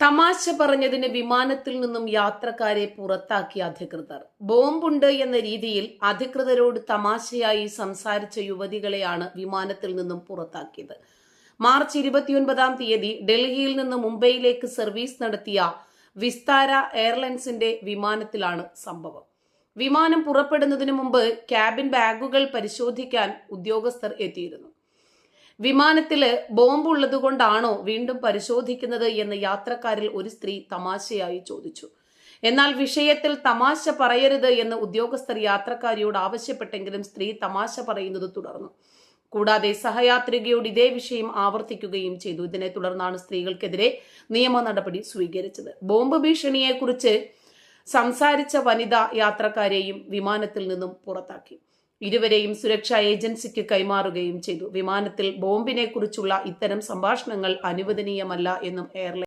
തമാശ പറഞ്ഞതിന് വിമാനത്തിൽ നിന്നും യാത്രക്കാരെ പുറത്താക്കിയ അധികൃതർ. ബോംബുണ്ട് എന്ന രീതിയിൽ അധികൃതരോട് തമാശയായി സംസാരിച്ച യുവതികളെയാണ് വിമാനത്തിൽ നിന്നും പുറത്താക്കിയത്. മാർച്ച് ഇരുപത്തിയൊൻപതാം തീയതി ഡൽഹിയിൽ നിന്ന് മുംബൈയിലേക്ക് സർവീസ് നടത്തിയ വിസ്താര എയർലൈൻസിന്റെ വിമാനത്തിലാണ് സംഭവം. വിമാനം പുറപ്പെടുന്നതിന് മുമ്പ് ക്യാബിൻ ബാഗുകൾ പരിശോധിക്കാൻ ഉദ്യോഗസ്ഥർ എത്തിയിരുന്നു. വിമാനത്തിൽ ബോംബ് ഉള്ളതുകൊണ്ടാണോ വീണ്ടും പരിശോധിക്കുന്നത് എന്ന് യാത്രക്കാരിൽ ഒരു സ്ത്രീ തമാശയായി ചോദിച്ചു. എന്നാൽ വിഷയത്തിൽ തമാശ പറയരുത് എന്ന് ഉദ്യോഗസ്ഥർ യാത്രക്കാരിയോട് ആവശ്യപ്പെട്ടെങ്കിലും സ്ത്രീ തമാശ പറയുന്നത് തുടർന്നു. കൂടാതെ സഹയാത്രികയോട് ഇതേ വിഷയം ആവർത്തിക്കുകയും ചെയ്തു. ഇതിനെ തുടർന്നാണ് സ്ത്രീകൾക്കെതിരെ നിയമ നടപടി സ്വീകരിച്ചത്. ബോംബ് ഭീഷണിയെക്കുറിച്ച് സംസാരിച്ച വനിതാ യാത്രക്കാരെയും വിമാനത്തിൽ നിന്നും പുറത്താക്കി. ഇരുവരെയും സുരക്ഷാ ഏജൻസിക്ക് കൈമാറുകയും ചെയ്തു. വിമാനത്തിൽ ബോംബിനെ കുറിച്ചുള്ള ഇത്തരം സംഭാഷണങ്ങൾ അനുവദനീയമല്ല എന്നും എയർലൈൻ